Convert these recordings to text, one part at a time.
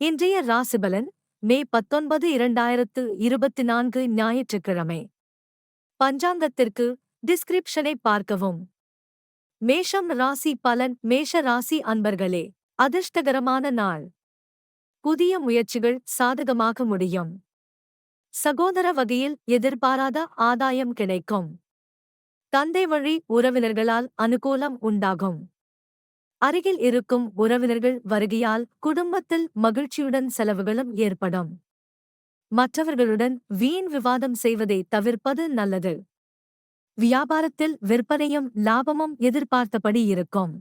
இன்றைய ராசிபலன் மே பத்தொன்பது இரண்டாயிரத்து இருபத்தி நான்கு ஞாயிற்றுக்கிழமை. பஞ்சாங்கத்திற்கு டிஸ்கிரிப்ஷனை பார்க்கவும். மேஷம் ராசி பலன் மேஷ ராசி அன்பர்களே அதிர்ஷ்டகரமான நாள். புதிய முயற்சிகள் சாதகமாக முடியும். சகோதர வகையில் எதிர்பாராத ஆதாயம் கிடைக்கும். தந்தை வழி உறவினர்களால் அனுகூலம் உண்டாகும். அருகில் இருக்கும் உறவினர்கள் வருகையால் குடும்பத்தில் மகிழ்ச்சியுடன் செலவுகளும் ஏற்படும். மற்றவர்களுடன் வீண் விவாதம் செய்வதை தவிர்ப்பது நல்லது. வியாபாரத்தில் விற்பனையும் லாபமும் எதிர்பார்த்தபடி இருக்கும்.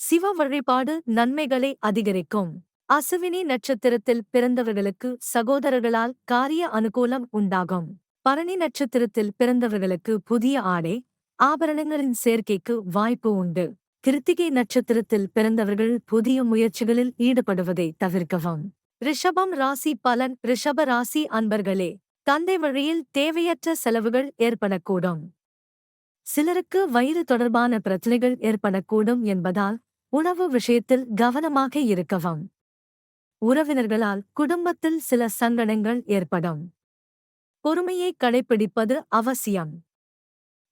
சிவ வழிபாடு நன்மைகளை அதிகரிக்கும். அசுவினி நட்சத்திரத்தில் பிறந்தவர்களுக்கு சகோதரர்களால் காரிய அனுகூலம் உண்டாகும். பரணி நட்சத்திரத்தில் பிறந்தவர்களுக்கு புதிய ஆடை ஆபரணங்களின் சேர்க்கைக்கு வாய்ப்பு உண்டு. கிருத்திகை நட்சத்திரத்தில் பிறந்தவர்கள் புதிய முயற்சிகளில் ஈடுபடுவதை தவிர்க்கவும். ரிஷபம் ராசி பலன் ரிஷப ராசி அன்பர்களே தந்தை வழியில் தேவையற்ற செலவுகள் ஏற்படக்கூடும். சிலருக்கு வயிறு தொடர்பான பிரச்சனைகள் ஏற்படக்கூடும் என்பதால் உணவு விஷயத்தில் கவனமாக இருக்கவும். உறவினர்களால் குடும்பத்தில் சில சங்கடங்கள் ஏற்படும். பொறுமையை கடைப்பிடிப்பது அவசியம்.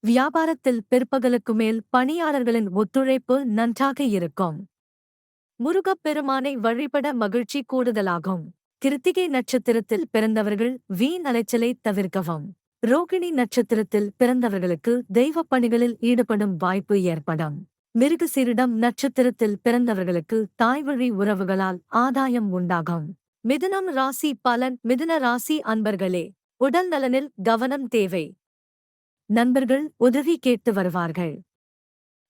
வியாபாரத்தில் பிற்பகலுக்கு மேல் பணியாளர்களின் ஒத்துழைப்பு நன்றாக இருக்கும். முருகப்பெருமானை வழிபட மகிழ்ச்சி கூடுதலாகும். கிருத்திகை நட்சத்திரத்தில் பிறந்தவர்கள் வீண் அலைச்சலை தவிர்க்கவும். ரோகிணி நட்சத்திரத்தில் பிறந்தவர்களுக்கு தெய்வப் பணிகளில் ஈடுபடும் வாய்ப்பு ஏற்படும். மிருகசீரிடம் நட்சத்திரத்தில் பிறந்தவர்களுக்கு தாய்வழி உறவுகளால் ஆதாயம் உண்டாகும். மிதுனம் ராசி பலன் மிதுன ராசி அன்பர்களே உடல் நலனில் கவனம் தேவை. நண்பர்கள் உதவி கேட்டு வருவார்கள்.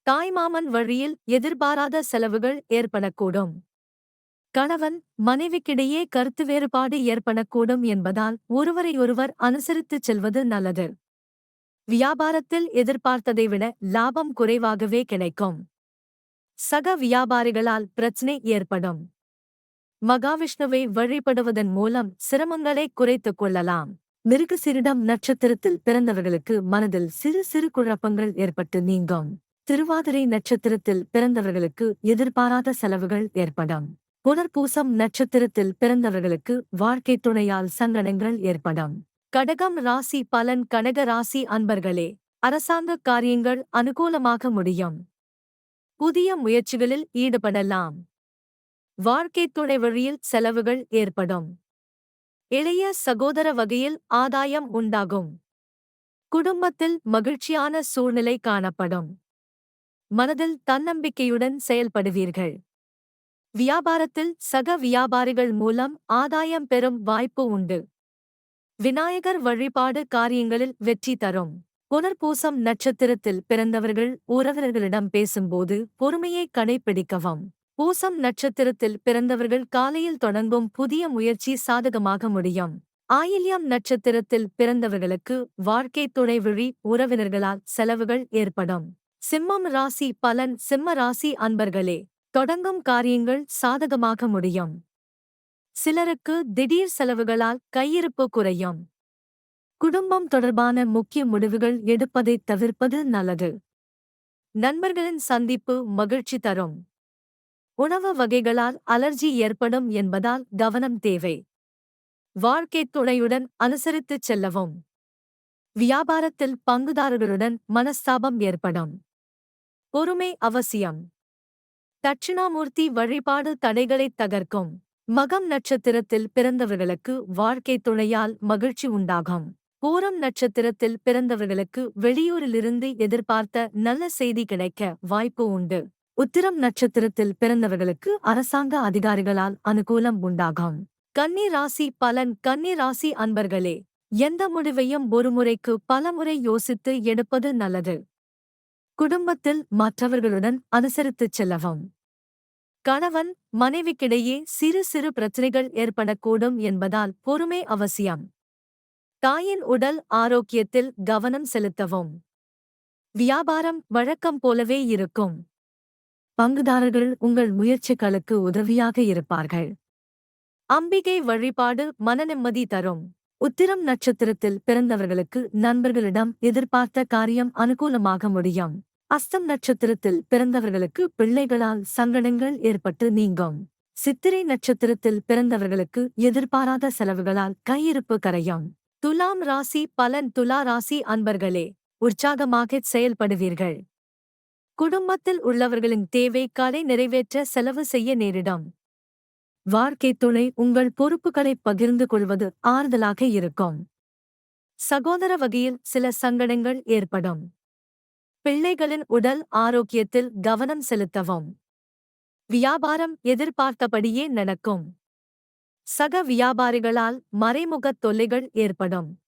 தாய்மாமன் வழியில் எதிர்பாராத செலவுகள் ஏற்படக்கூடும். கணவன் மனைவிக்கிடையே கருத்து வேறுபாடு ஏற்படக்கூடும் என்பதால் ஒருவரையொருவர் அனுசரித்துச் செல்வது நல்லது. வியாபாரத்தில் எதிர்பார்த்ததை விட லாபம் குறைவாகவே கிடைக்கும். சக வியாபாரிகளால் பிரச்சினை ஏற்படும். மகாவிஷ்ணுவை வழிபடுவதன் மூலம் சிரமங்களை குறைத்துக் கொள்ளலாம். மிருகசிரிடம் நட்சத்திரத்தில் பிறந்தவர்களுக்கு மனதில் சிறு சிறு குழப்பங்கள் ஏற்பட்டு நீங்கும். திருவாதிரை நட்சத்திரத்தில் பிறந்தவர்களுக்கு எதிர்பாராத செலவுகள் ஏற்படும். புனர்பூசம் நட்சத்திரத்தில் பிறந்தவர்களுக்கு வாழ்க்கை துணையால் சங்கடங்கள் ஏற்படும். கடகம் ராசி பலன் கடக ராசி அன்பர்களே அரசாங்க காரியங்கள் அனுகூலமாக முடியும். புதிய முயற்சிகளில் ஈடுபடலாம். வாழ்க்கை துணை வழியில் செலவுகள் ஏற்படும். இளைய சகோதர வகையில் ஆதாயம் உண்டாகும். குடும்பத்தில் மகிழ்ச்சியான சூழ்நிலை காணப்படும். மனதில் தன்னம்பிக்கையுடன் செயல்படுவீர்கள். வியாபாரத்தில் சக வியாபாரிகள் மூலம் ஆதாயம் பெறும் வாய்ப்பு உண்டு. விநாயகர் வழிபாடு காரியங்களில் வெற்றி தரும். புனர்பூசம் நட்சத்திரத்தில் பிறந்தவர்கள் உறவினர்களிடம் பேசும்போது பொறுமையை கடைபிடிக்கவும். பூசம் நட்சத்திரத்தில் பிறந்தவர்கள் காலையில் தொடங்கும் புதிய முயற்சி சாதகமாக முடியும். ஆயில்யம் நட்சத்திரத்தில் பிறந்தவர்களுக்கு வாழ்க்கை துணைவிழி உறவினர்களால் செலவுகள் ஏற்படும். சிம்மம் ராசி பலன் சிம்ம ராசி அன்பர்களே தொடங்கும் காரியங்கள் சாதகமாக முடியும். சிலருக்கு திடீர் செலவுகளால் கையிருப்பு குறையும். குடும்பம் தொடர்பான முக்கிய முடிவுகள் எடுப்பதைத் தவிர்ப்பது நல்லது. நண்பர்களின் சந்திப்பு மகிழ்ச்சி தரும். உணவு வகைகளால் அலர்ஜி ஏற்படும் என்பதால் கவனம் தேவை. வாழ்க்கைத் துணையுடன் அனுசரித்துச் செல்லவும். வியாபாரத்தில் பங்குதாரர்களுடன் மனஸ்தாபம் ஏற்படும். பொறுமை அவசியம். தட்சிணாமூர்த்தி வழிபாடு தடைகளைத் தகர்க்கும். மகம் நட்சத்திரத்தில் பிறந்தவர்களுக்கு வாழ்க்கை துணையால் மகிழ்ச்சி உண்டாகும். பூரம் நட்சத்திரத்தில் பிறந்தவர்களுக்கு வெளியூரிலிருந்து எதிர்பார்த்த நல்ல செய்தி கிடைக்க வாய்ப்பு உண்டு. உத்திரம் நட்சத்திரத்தில் பிறந்தவர்களுக்கு அரசாங்க அதிகாரிகளால் அனுகூலம் உண்டாகும். கன்னி ராசி பலன். கன்னி ராசி அன்பர்களே எந்த முடிவையும் ஒருமுறைக்கு பலமுறை யோசித்து எடுப்பது நல்லது. குடும்பத்தில் மற்றவர்களுடன் அனுசரித்துச் செல்லவும். கணவன் மனைவிக்கிடையே சிறு சிறு பிரச்சனைகள் ஏற்படக்கூடும் என்பதால் பொறுமை அவசியம். தாயின் உடல் ஆரோக்கியத்தில் கவனம் செலுத்தவும். வியாபாரம் வழக்கம் போலவே இருக்கும். பங்குதாரர்கள் உங்கள் முயற்சிகளுக்கு உதவியாக இருப்பார்கள். அம்பிகை வழிபாடு மனநிம்மதி தரும். உத்திரம் நட்சத்திரத்தில் பிறந்தவர்களுக்கு நண்பர்களிடம் எதிர்பார்த்த காரியம் அனுகூலமாக முடியும். அஸ்தம் நட்சத்திரத்தில் பிறந்தவர்களுக்கு பிள்ளைகளால் சங்கடங்கள் ஏற்பட்டு நீங்கும். சித்திரை நட்சத்திரத்தில் பிறந்தவர்களுக்கு எதிர்பாராத செலவுகளால் கையிருப்பு கரையும். துலாம் ராசி பலன் துலா ராசி அன்பர்களே உற்சாகமாகச் செயல்படுவீர்கள். குடும்பத்தில் உள்ளவர்களின் தேவைக்காலை நிறைவேற்ற செலவு செய்ய நேரிடும். வாழ்க்கை துணை உங்கள் பொறுப்புகளை பகிர்ந்து கொள்வது ஆறுதலாக இருக்கும். சகோதர வகையில் சில சங்கடங்கள் ஏற்படும். பிள்ளைகளின் உடல் ஆரோக்கியத்தில் கவனம் செலுத்தவும். வியாபாரம் எதிர்பார்த்தபடியே நடக்கும். சக வியாபாரிகளால் மறைமுகத் தொல்லைகள் ஏற்படும்.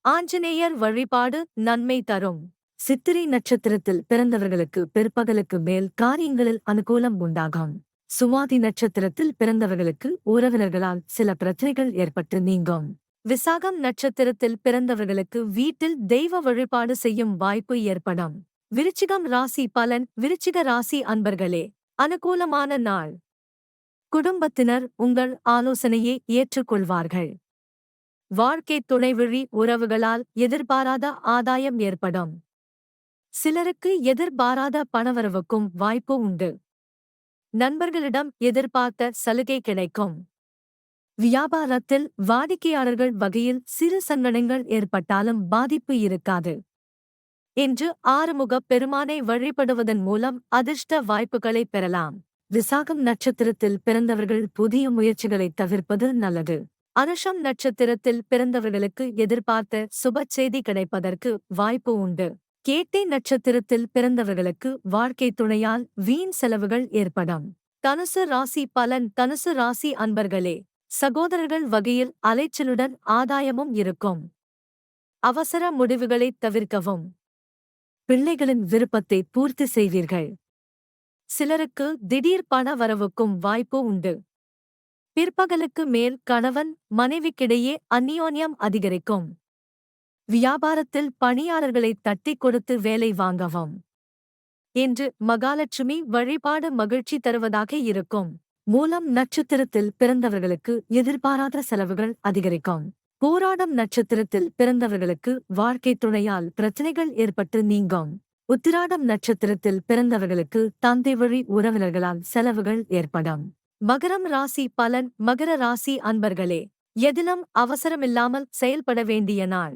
ஆஞ்சநேயர் வழிபாடு நன்மை தரும். சித்திரை நட்சத்திரத்தில் பிறந்தவர்களுக்கு பிற்பகலுக்கு மேல் காரியங்களில் அனுகூலம் உண்டாகும். சுவாதி நட்சத்திரத்தில் பிறந்தவர்களுக்கு உறவினர்களால் சில பிரச்சனைகள் ஏற்பட்டு நீங்கும். விசாகம் நட்சத்திரத்தில் பிறந்தவர்களுக்கு வீட்டில் தெய்வ வழிபாடு செய்யும் வாய்ப்பு ஏற்படும். விருச்சிகம் ராசி பலன் விருச்சிக ராசி அன்பர்களே அனுகூலமான நாள். குடும்பத்தினர் உங்கள் ஆலோசனையை ஏற்றுக்கொள்வார்கள். வாழ்க்கை துணைவழி உறவுகளால் எதிர்பாராத ஆதாயம் ஏற்படும். சிலருக்கு எதிர்பாராத பணவரவுக்கும் வாய்ப்பு உண்டு. நண்பர்களிடம் எதிர்பார்த்த சலுகை கிடைக்கும். வியாபாரத்தில் வாடிக்கையாளர்கள் வகையில் சிறு சங்கடங்கள் ஏற்பட்டாலும் பாதிப்பு இருக்காது. என்று ஆறுமுக பெருமானை வழிபடுவதன் மூலம் அதிர்ஷ்ட வாய்ப்புகளை பெறலாம். விசாகம் நட்சத்திரத்தில் பிறந்தவர்கள் புதிய முயற்சிகளை தவிர்ப்பது நல்லது. அனுஷம் நட்சத்திரத்தில் பிறந்தவர்களுக்கு எதிர்பார்த்த சுப செய்தி கிடைப்பதற்கு வாய்ப்பு உண்டு. கேட்டை நட்சத்திரத்தில் பிறந்தவர்களுக்கு வாழ்க்கை துணையால் வீண் செலவுகள் ஏற்படும் தனுசு ராசி பலன் தனுசு ராசி அன்பர்களே சகோதரர்கள் வகையில் அலைச்சலுடன் ஆதாயமும் இருக்கும். அவசர முடிவுகளை தவிர்க்கவும். பிள்ளைகளின் விருப்பத்தை பூர்த்தி செய்வீர்கள். சிலருக்கு திடீர் பண வரவுக்கும் வாய்ப்பு உண்டு. பிற்பகலுக்கு மேல் கணவன் மனைவிக்கிடையே அந்நியோன்யம் அதிகரிக்கும். வியாபாரத்தில் பணியாளர்களை தட்டிக் கொடுத்து வேலை வாங்கவும் என்று மகாலட்சுமி வழிபாடு மகிழ்ச்சி தருவதாக இருக்கும். மூலம் நட்சத்திரத்தில் பிறந்தவர்களுக்கு எதிர்பாராத செலவுகள் அதிகரிக்கும். போராடம் நட்சத்திரத்தில் பிறந்தவர்களுக்கு வாழ்க்கை துணையால் பிரச்சனைகள் ஏற்பட்டு நீங்கும். உத்திராடம் நட்சத்திரத்தில் பிறந்தவர்களுக்கு தந்தை வழி உறவினர்களால் செலவுகள் ஏற்படும். மகரம் ராசி பலன் மகர ராசி அன்பர்களே எதிலும் அவசரமில்லாமல் செயல்பட வேண்டிய நாள்.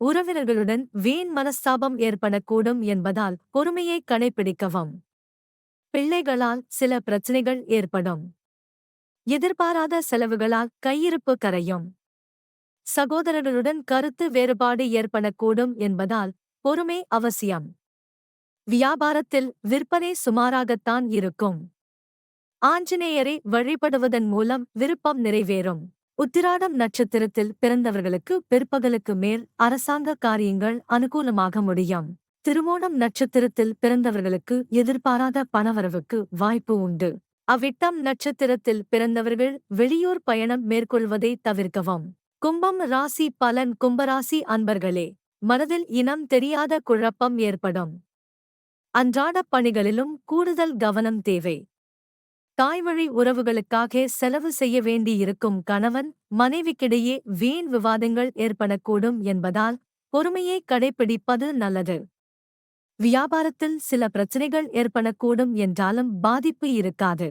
உறவினர்களுடன் வீண் மனஸ்தாபம் ஏற்படக்கூடும் என்பதால் பொறுமையை கடைபிடிக்கவும் பிள்ளைகளால் சில பிரச்சனைகள் ஏற்படும். எதிர்பாராத செலவுகளால் கையிருப்பு கரையும். சகோதரர்களுடன் கருத்து வேறுபாடு ஏற்படக்கூடும் என்பதால் பொறுமை அவசியம். வியாபாரத்தில் விற்பனை சுமாராகத்தான் இருக்கும். ஆஞ்சநேயரை வழிபடுவதன் மூலம் விருப்பம் நிறைவேறும். உத்திராடம் நட்சத்திரத்தில் பிறந்தவர்களுக்கு பிற்பகலுக்கு மேல் அரசாங்க காரியங்கள் அனுகூலமாக முடியும். திருவோணம் நட்சத்திரத்தில் பிறந்தவர்களுக்கு எதிர்பாராத பணவரவுக்கு வாய்ப்பு உண்டு. அவ்விட்டம் நட்சத்திரத்தில் பிறந்தவர்கள் வெளியூர் பயணம் மேற்கொள்வதை தவிர்க்கவும். கும்பம் ராசி பலன் கும்பராசி அன்பர்களே மனதில் இனம் தெரியாத குழப்பம் ஏற்படும். அன்றாடப் பணிகளிலும் கூடுதல் கவனம் தேவை. தாய்வழி உறவுகளுக்காக செலவு செய்ய வேண்டியிருக்கும் கணவன் மனைவிக்கிடையே வீண் விவாதங்கள் ஏற்படக்கூடும் என்பதால் பொறுமையை கடைப்பிடிப்பது நல்லது. வியாபாரத்தில் சில பிரச்சனைகள் ஏற்படக்கூடும் என்றாலும் பாதிப்பு இருக்காது.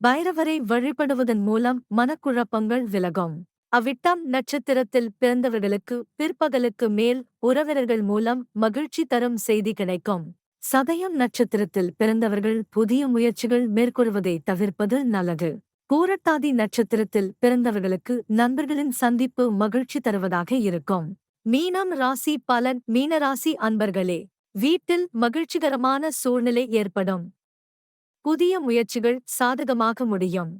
பைரவரை வழிபடுவதன் மூலம் மனக்குழப்பங்கள் விலகும். அவ்விட்டம் நட்சத்திரத்தில் பிறந்தவர்களுக்கு பிற்பகலுக்கு மேல் உறவினர்கள் மூலம் மகிழ்ச்சி தரும் செய்தி கிடைக்கும். சதயம் நட்சத்திரத்தில் பிறந்தவர்கள் புதிய முயற்சிகள் மேற்கொள்வதை தவிர்ப்பது நல்லது. பூரட்டாதி நட்சத்திரத்தில் பிறந்தவர்களுக்கு நண்பர்களின் சந்திப்பு மகிழ்ச்சி தருவதாக இருக்கும். மீனம் ராசி பலன் மீனராசி அன்பர்களே வீட்டில் மகிழ்ச்சிகரமான சூழ்நிலை ஏற்படும். புதிய முயற்சிகள் சாதகமாக முடியும்.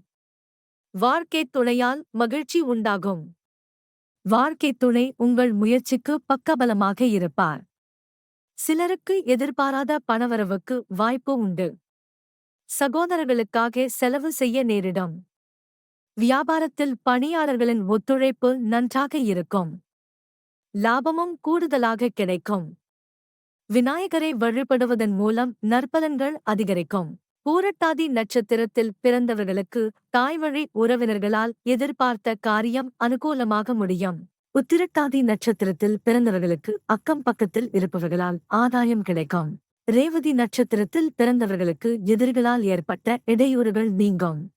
வாழ்க்கை துணையால் மகிழ்ச்சி உண்டாகும். வாழ்க்கை துணை உங்கள் முயற்சிக்கு பக்கபலமாக இருப்பார். சிலருக்கு எதிர்பாராத பணவரவுக்கு வாய்ப்பு உண்டு. சகோதரர்களுக்காக செலவு செய்ய நேரிடும். வியாபாரத்தில் பணியாளர்களின் ஒத்துழைப்பு நன்றாக இருக்கும். லாபமும் கூடுதலாக கிடைக்கும். விநாயகரை வழிபடுவதன் மூலம் நற்பலன்கள் அதிகரிக்கும். பூரட்டாதி நட்சத்திரத்தில் பிறந்தவர்களுக்கு தாய்வழி உறவினர்களால் எதிர்பார்த்த காரியம் அனுகூலமாக முடியும். உத்திரட்டாதி நட்சத்திரத்தில் பிறந்தவர்களுக்கு அக்கம் பக்கத்தில் இருப்பவர்களால் ஆதாயம் கிடைக்கும். ரேவதி நட்சத்திரத்தில் பிறந்தவர்களுக்கு எதிரிகளால் ஏற்பட்ட இடையூறுகள் நீங்கும்.